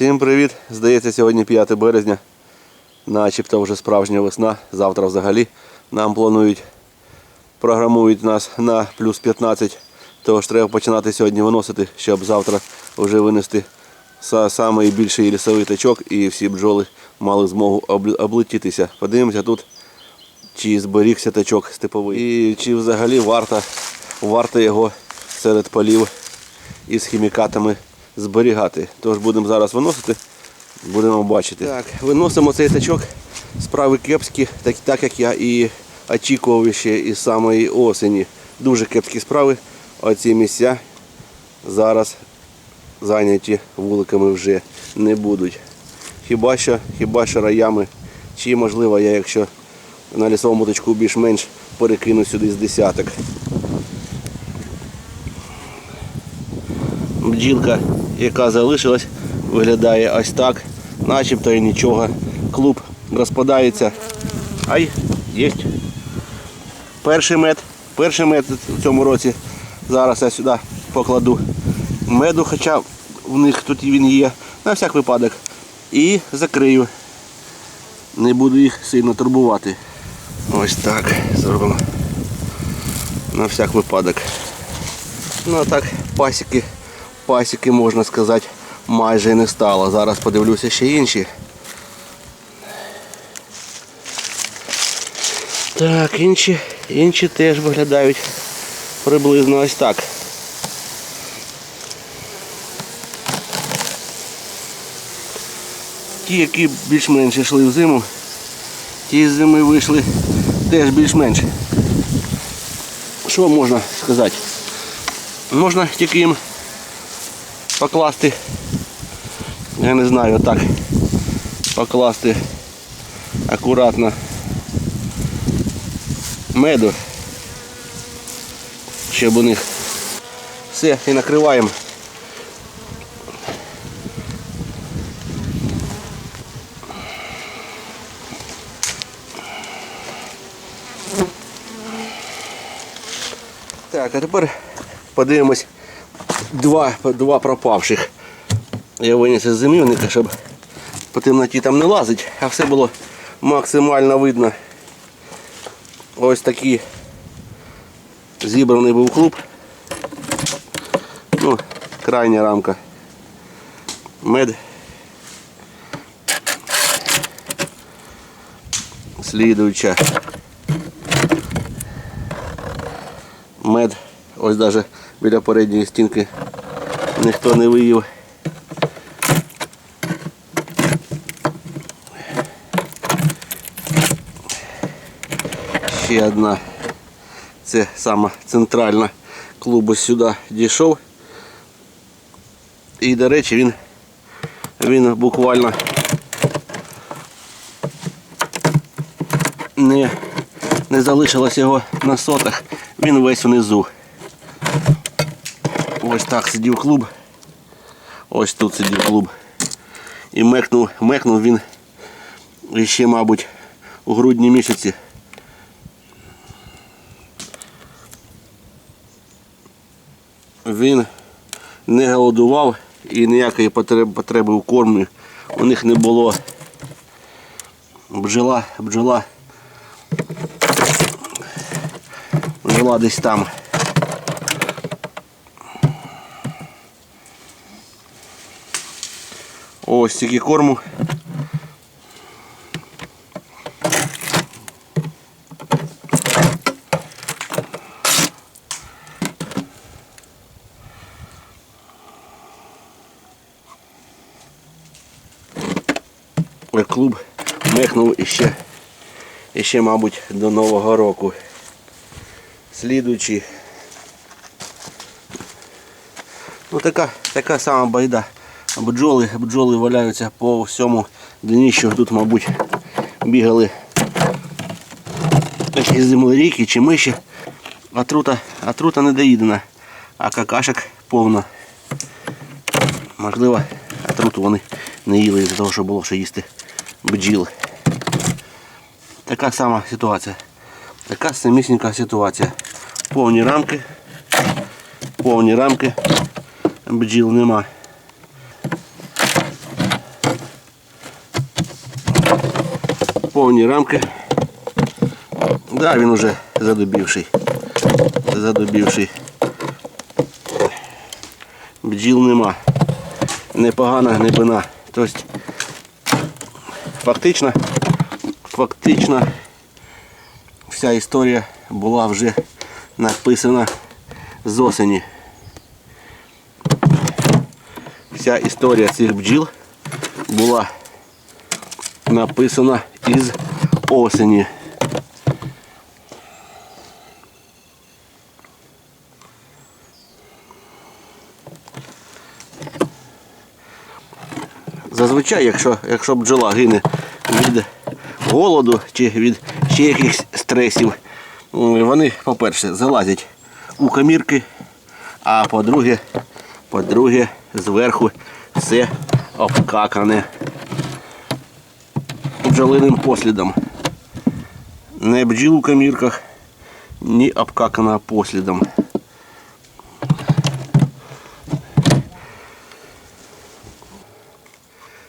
Всім привіт! Здається, сьогодні 5 березня. Начебто вже справжня весна. Завтра взагалі нам планують, програмують нас на плюс 15. Тож треба починати сьогодні виносити, щоб завтра вже винести са- самий більший лісовий тачок і всі бджоли мали змогу облетітися. Подивимося тут, чи зберігся тачок степовий. І чи взагалі варто, варто його серед полів із хімікатами зберігати. Тож будемо зараз виносити, будемо бачити. Так, виносимо цей тачок. Справи кепські, так, так як я і очікував ще із самої осені. Дуже кепські справи. Оці місця зараз зайняті вуликами вже не будуть. Хіба що, хіба що раями, чи можливо я, якщо на лісовому точку більш-менш перекину сюди з десяток. бджілка, яка залишилась, виглядає ось так, начебто і нічого. Клуб розпадається. Ай, є. Перший мед. Перший мед в цьому році. Зараз я сюди покладу меду, хоча в них тут він є, на всяк випадок. І закрию. Не буду їх сильно турбувати. Ось так зробимо. На всяк випадок. Ну а так, пасіки, пасіки, можна сказати, майже не стало. Зараз подивлюся ще інші. Так, інші, інші теж виглядають приблизно ось так. Ті, які більш-менш йшли в зиму, ті з зими вийшли теж більш-менш. Що можна сказати? Можна тільки їм покласти, я не знаю, так, покласти акуратно меду, щоб у них все і накриваємо. Так, а тепер подивимось два, два пропавших. Я виніс із зимівника, щоб по темноті там не лазить, а все було максимально видно. Ось такий зібраний був клуб. Ну, крайня рамка. Мед. Слідуюча. Мед. Ось навіть біля передньої стінки ніхто не виїв. Ще одна. Це сама центральна клубу сюди дійшов. І, до речі, він, він буквально не, не залишилось його на сотах. Він весь внизу. Ось так сидів клуб. Ось тут сидів клуб. І мекнув, мекнув він ще, мабуть, у грудні місяці. Він не голодував і ніякої потреби, у кормі у них не було. Бджола, бджола, бджола десь там. Ось стільки корму. Клуб мехнув іще, іще, мабуть, до Нового року. Слідуючий. Ну така, така сама байда. Бджоли, бджоли валяються по всьому дніщу. Тут, мабуть, бігали якісь землеріки чи миші. Отрута, отрута не доїдена, а какашок повно. Можливо, отруту вони не їли з-за того, що було що їсти бджіл. Така сама ситуація. Така самісінька ситуація. Повні рамки. Повні рамки. Бджіл нема. Повні рамки. Да, він уже задубівший. Задубівший. Бджіл нема. Непогана глибина. Тобто фактично, фактично вся історія була вже написана з осені. Вся історія цих бджіл була написана із осені. Зазвичай, якщо, якщо бджола гине від голоду чи від ще якихось стресів, вони, по-перше, залазять у камірки, а по-друге, по-друге, зверху все обкакане бджолиним послідом. Не бджіл у камірках, ні обкакана послідом.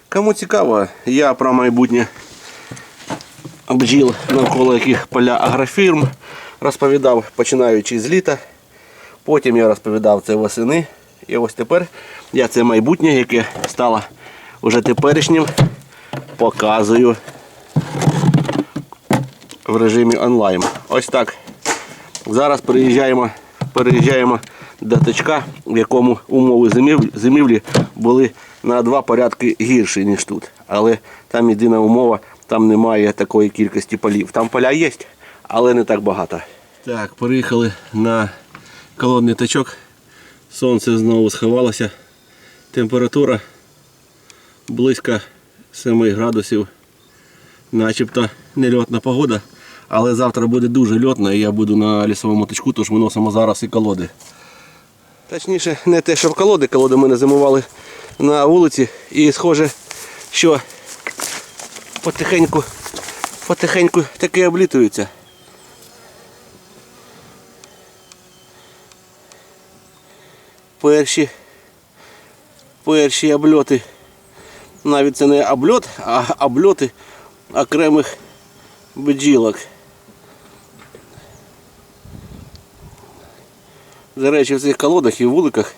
Кому цікаво, я про майбутнє бджіл, навколо яких поля агрофірм розповідав, починаючи з літа. Потім я розповідав це восени. І ось тепер я це майбутнє, яке стало уже теперішнім, показую в режимі онлайн. Ось так. Зараз переїжджаємо, переїжджаємо до точка, в якому умови зимівлі, були на два порядки гірші, ніж тут. Але там єдина умова, там немає такої кількості полів. Там поля є, але не так багато. Так, переїхали на колодний точок. Сонце знову сховалося. Температура близько 7 градусів. Начебто нельотна погода, але завтра буде дуже льотно і я буду на лісовому точку, тож виносимо зараз і колоди. Точніше, не те, що в колоди, колоди ми не зимували на вулиці і схоже, що потихеньку, потихеньку таки облітуються. Перші, перші обльоти. Навіть це не обльот, а обльоти окремих бджілок. До речі, в цих колодах і вуликах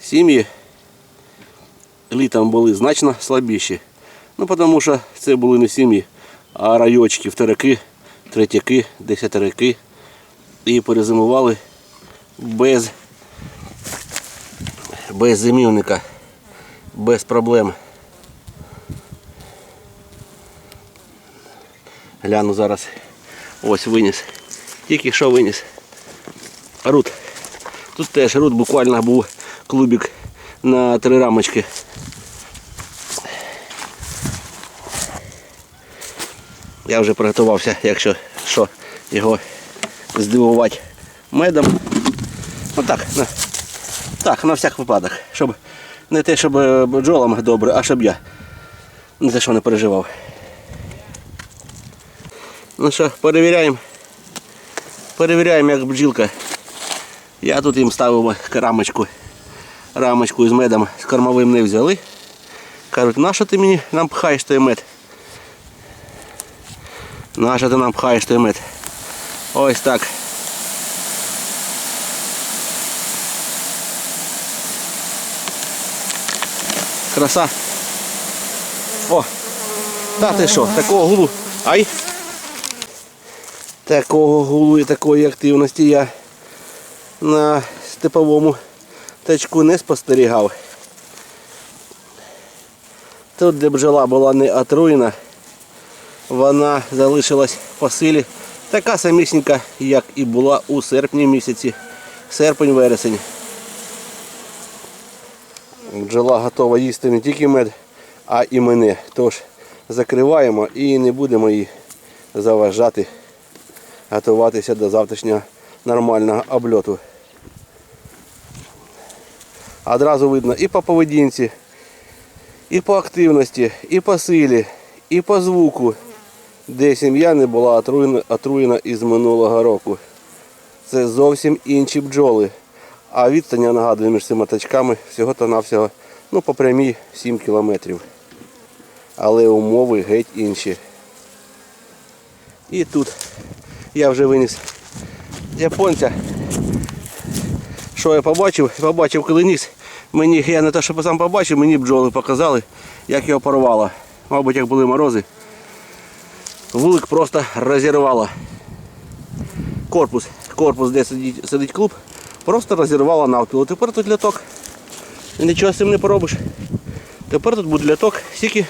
сім'ї літом були значно слабіші. Ну, тому що це були не сім'ї, а райочки, вторяки, третяки, десятиряки. І перезимували без, без зимівника, без проблем. Гляну зараз. Ось виніс. Тільки що виніс. Рут. Тут теж рут буквально був клубик на три рамочки. Я вже приготувався, якщо що, його здивувати медом. Отак, на, так, на всяк випадок. Щоб не те, щоб е, бджолам добре, а щоб я не за що не переживав. Ну що, перевіряємо. Перевіряємо, як бджілка. Я тут їм ставив рамочку. Рамочку з медом з кормовим не взяли. Кажуть, нащо ти мені нам пхаєш той мед? Нащо ти нам пхаєш той мед? Ось так. Краса. О! Та ти що, такого гулу. Ай! Такого гулу і такої активності я на степовому тачку не спостерігав. Тут, де бджола була не отруєна, вона залишилась по силі така самісінька, як і була у серпні місяці. Серпень-вересень. Бджола готова їсти не тільки мед, а і мене. Тож закриваємо і не будемо її заважати готуватися до завтрашнього нормального обльоту. Одразу видно і по поведінці, і по активності, і по силі, і по звуку, де сім'я не була отруєна, отруєна із минулого року. Це зовсім інші бджоли. А відстань, я нагадую, між цими тачками всього-то навсього ну, по прямій 7 кілометрів. Але умови геть інші. І тут я вже виніс японця. Що я побачив? Побачив, коли ніс. Мені, я не те, що сам побачив, мені бджоли показали, як його порвало. Мабуть, як були морози. Вулик просто розірвало. Корпус, корпус, де сидить, сидить клуб, просто розірвало навпіл. Тепер тут ляток. Нічого з цим не поробиш. Тепер тут буде ляток, стільки,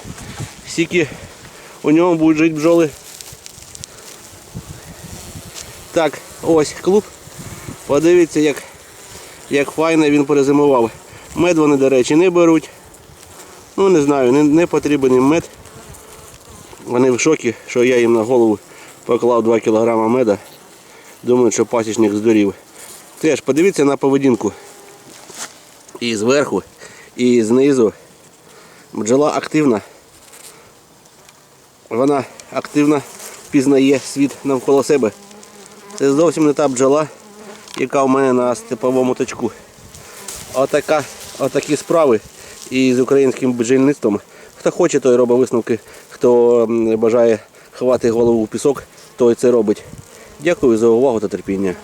стільки у ньому будуть жити бджоли. Так, ось клуб. Подивіться, як, як файно він перезимував. Мед вони, до речі, не беруть. Ну не знаю, не, не потрібен їм мед. Вони в шокі, що я їм на голову поклав 2 кг меда. Думаю, що пасічник здурів. Теж подивіться на поведінку. І зверху, і знизу. Бджола активна. Вона активно пізнає світ навколо себе. Це зовсім не та бджола, яка в мене на степовому точку. Отака, отакі справи і з українським бджільництвом. Хто хоче, той робить висновки. Хто бажає ховати голову в пісок, той це робить. Дякую за увагу та терпіння.